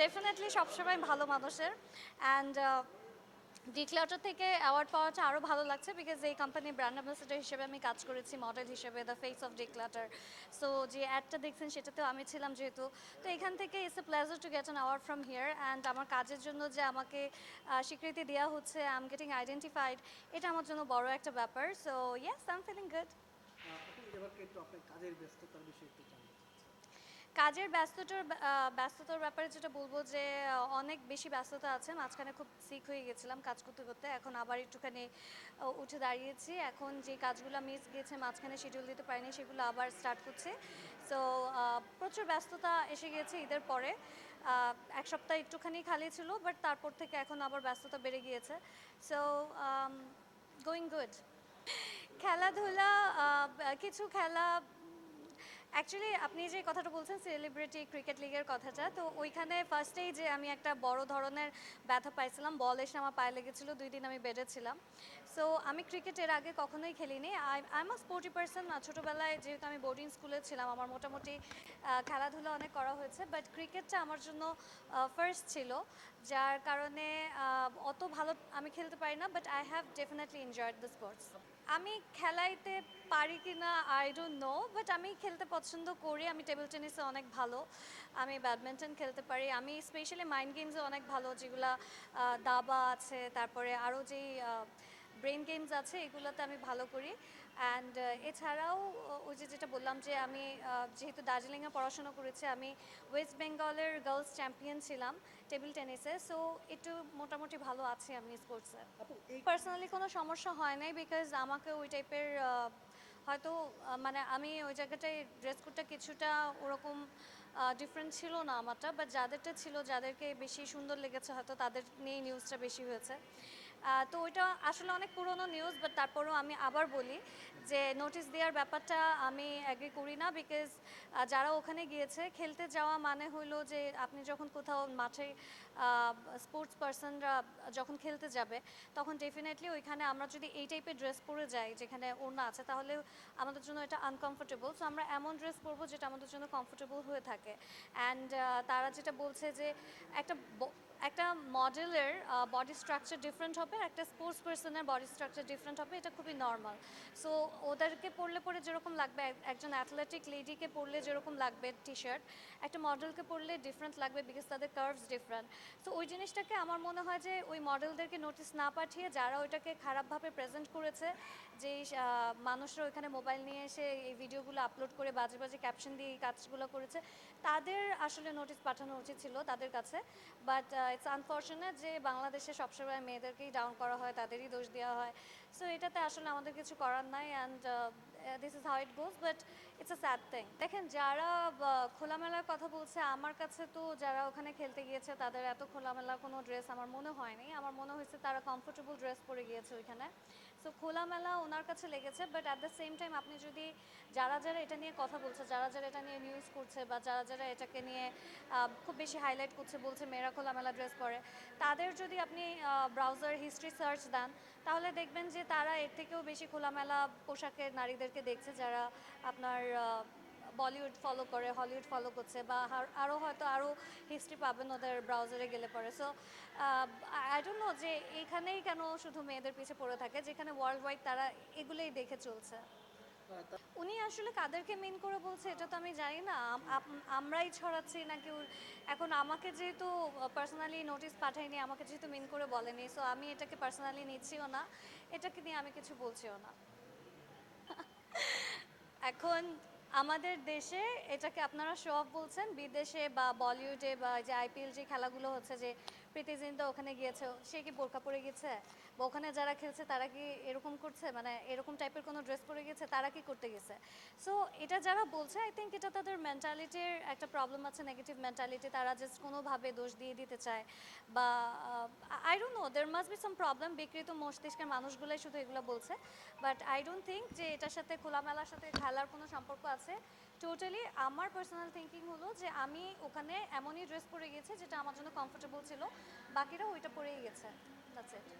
Definitely সবসময় ভালো মানুষের। অ্যান্ড ডিক্লাটার থেকে অ্যাওয়ার্ড পাওয়াটা আরও ভালো লাগছে বিকজ এই কোম্পানির ব্র্যান্ড অ্যাম্বাসেডার হিসেবে আমি কাজ করেছি মডেল হিসেবে the face of declutter so যে অ্যাডটা দেখছেন সেটাতেও আমি ছিলাম যেহেতু। তো এখান থেকে it's a pleasure to get an award from here and আমার কাজের জন্য যে আমাকে স্বীকৃতি দেওয়া হচ্ছে আই এম গেটিং আইডেন্টিফাইড এটা আমার জন্য বড় একটা ব্যাপার। So yes I am feeling good কাজের ব্যস্ততার বিষয়ে কাজের ব্যস্ততার ব্যস্ততার ব্যাপারে যেটা বলব যে অনেক বেশি ব্যস্ততা আছে। মাঝখানে খুব সিক হয়ে গেছিলাম কাজ করতে করতে। এখন আবার একটুখানি উঠে দাঁড়িয়েছি। এখন যে কাজগুলো মিস গিয়েছে, মাঝখানে শিডিউল দিতে পারিনি, সেগুলো আবার স্টার্ট করছে। সো প্রচুর ব্যস্ততা এসে গিয়েছে ঈদের পরে। এক সপ্তাহ একটুখানি খালি ছিল বাট তারপর থেকে এখন আবার ব্যস্ততা বেড়ে গিয়েছে। সো গোয়িং গুড খেলাধুলা কিছু খেলা অ্যাকচুয়ালি আপনি যে কথাটা বলছেন সেলিব্রিটি ক্রিকেট লিগের কথাটা, তো ওইখানে ফার্স্টেই যে আমি একটা বড় ধরনের ব্যথা পাইছিলাম বল এসে আমার পায়ে লেগেছিল, দুই দিন আমি বেডে ছিলাম। সো আমি ক্রিকেট এর আগে কখনোই খেলিনি। I I a sporty person ছোটোবেলায় যেহেতু আমি বোর্ডিং স্কুলে ছিলাম, আমার মোটামুটি খেলাধুলা অনেক করা হয়েছে বাট ক্রিকেটটা আমার জন্য ফার্স্ট ছিল, যার কারণে অত ভালো আমি খেলতে পারি না but I have definitely enjoyed the sports আমি খেলাইতে পারি কি না আই ডোন্ট নো বাট আমি খেলতে পছন্দ করি। আমি টেবিল টেনিসে অনেক ভালো। আমি ব্যাডমিন্টন খেলতে পারি। আমি স্পেশালি মাইন্ড গেমসে অনেক ভালো, যেগুলা দাবা আছে, তারপরে আরও যেই ব্রেন গেমস আছে এগুলোতে আমি ভালো করি। অ্যান্ড এছাড়াও ওই যে যেটা বললাম যে আমি যেহেতু দার্জিলিংয়ে পড়াশোনা করেছি আমি ওয়েস্ট বেঙ্গলের গার্লস চ্যাম্পিয়ন ছিলাম টেবিল টেনিসে। সো একটু মোটামুটি ভালো আছি আমি স্পোর্টসে। পার্সোনালি কোনো সমস্যা হয় নাই বিকজ আমাকে ওই টাইপের হয়তো মানে আমি ওই জায়গাটায় ড্রেস কোডটা কিছুটা ওরকম ডিফারেন্ট ছিল না আমারটা বাট যাদেরটা ছিল যাদেরকে বেশি সুন্দর লেগেছে হয়তো তাদের নিয়ে নিউজটা বেশি হয়েছে। তো ওইটা আসলে অনেক পুরনো নিউজ বাট তারপরেও আমি আবার বলি যে নোটিশ দেওয়ার ব্যাপারটা আমি অ্যাগ্রি করি না বিকজ যারা ওখানে গিয়েছে, খেলতে যাওয়া মানে হইল যে আপনি যখন কোথাও মাঠে স্পোর্টস পার্সনরা যখন খেলতে যাবে, তখন ডেফিনেটলি ওইখানে আমরা যদি এই টাইপের ড্রেস পরে যাই, যেখানে ওড়না আছে, তাহলে আমাদের জন্য এটা আনকমফোর্টেবল সো আমরা এমন ড্রেস পরবো যেটা আমাদের জন্য কমফোর্টেবল হয়ে থাকে। অ্যান্ড তারা যেটা বলছে যে একটা একটা মডেলের বডি স্ট্রাকচার ডিফারেন্ট হবে একটা স্পোর্টস পার্সনের বডি স্ট্রাকচার ডিফারেন্ট হবে, এটা খুবই নর্মাল সো ওদেরকে পরলে পরে যেরকম লাগবে, এক- একজন অ্যাথলেটিক লেডিকে পরলে যেরকম লাগবে টি শার্ট একটা মডেলকে পরলে ডিফারেন্ট লাগবে বিকজ তাদের কার্ভস ডিফারেন্ট সো ওই জিনিসটাকে আমার মনে হয় যে ওই মডেলদেরকে নোটিস না পাঠিয়ে যারা ওইটাকে খারাপভাবে প্রেজেন্ট করেছে যে মানুষরা ওইখানে মোবাইল নিয়ে এসে এই ভিডিওগুলো আপলোড করে বাজে বাজে ক্যাপশন দিয়ে এই কাজগুলো করেছে, তাদের আসলে নোটিস পাঠানো উচিত ছিল তাদের কাছে। বাট ইটস আনফর্চুনেট যে বাংলাদেশে সবসময় মেয়েদেরকেই ডাউন করা হয়, তাদেরই দোষ দেওয়া হয়। সো এটাতে আসলে আমাদের কিছু করার নাই and this is how it goes but it's a sad thing দেখেন, যারা খোলামেলার কথা বলছে, আমার কাছে তো যারা ওখানে খেলতে গিয়েছে, তাদের এত খোলামেলা কোনো ড্রেস আমার মনে হয়নি। আমার মনে হয়েছে তারা কমফোর্টেবল ড্রেস পরে গিয়েছে ওইখানে। সো খোলামেলা ওনার কাছে লেগেছে but at the same time আপনি যদি যারা যারা এটা নিয়ে কথা বলছে, যারা যারা এটা নিয়ে নিউজ করছে, বা যারা যারা এটাকে নিয়ে খুব বেশি হাইলাইট করছে, বলছে মেয়েরা খোলামেলা ড্রেস পরে, তাদের যদি আপনি ব্রাউজার হিস্ট্রি সার্চ দেন, তাহলে দেখবেন যে তারা এর থেকেও বেশি খোলামেলা পোশাকের নারীদেরকে দেখছে যারা আপনার বলিউড ফলো করে, হলিউড ফলো করছে বা আর- আরও হয়তো আরও হিস্ট্রি পাবেন ওদের ব্রাউজারে গেলে পরে। সো আই ডোন্ট নো যে এখানেই কেন শুধু মেয়েদের পিছে পড়ে থাকে, যেখানে ওয়ার্ল্ড ওয়াইড তারা এগুলোই দেখে চলছে। উনি আসলে কাদেরকে মেন করে বলছে এটা তো আমি জানি না। আমরাই ছড়াচ্ছি নাকি এখন আমাকে যেহেতু পার্সোনালি নোটিস পাঠায়নি, আমাকে যেহেতু মেন করে বলেনি সো আমি এটাকে পার্সোনালি নিচ্ছিও না, এটাকে নিয়ে আমি কিছু বলছিও না। এখন আমাদের দেশে এটাকে আপনারা শো অফ বলছেন, বিদেশে বা বলিউডে বা যে আইপিএল যে খেলাগুলো হচ্ছে যে প্রীতি জিন্দা ওখানে গিয়েছে। সে কি বোরকা পরে গেছে? ওখানে যারা খেলছে, তারা কি এরকম করছে? মানে এরকম টাইপের কোনো ড্রেস পরে গেছে, তারা কি করতে গেছে? সো এটা যারা বলছে আই থিঙ্ক এটা তাদের মেন্টালিটির একটা প্রবলেম আছে নেগেটিভ মেন্টালিটি তারা জাস্ট কোনোভাবে দোষ দিয়ে দিতে চায়। বা I don't know there must be some problem বিকৃত মস্তিষ্কের মানুষগুলোই শুধু এগুলো বলছে। বাট আই ডোন্ট থিঙ্ক যে এটার সাথে খোলামেলার সাথে খেলার কোনো সম্পর্ক আছে। টোটালি আমার পার্সোনাল থিঙ্কিং হলো যে আমি ওখানে এমনই ড্রেস পরে গেছি যেটা আমার জন্য কমফোর্টেবল ছিল। বাকিরা ওইটা পরেই গেছে। That's it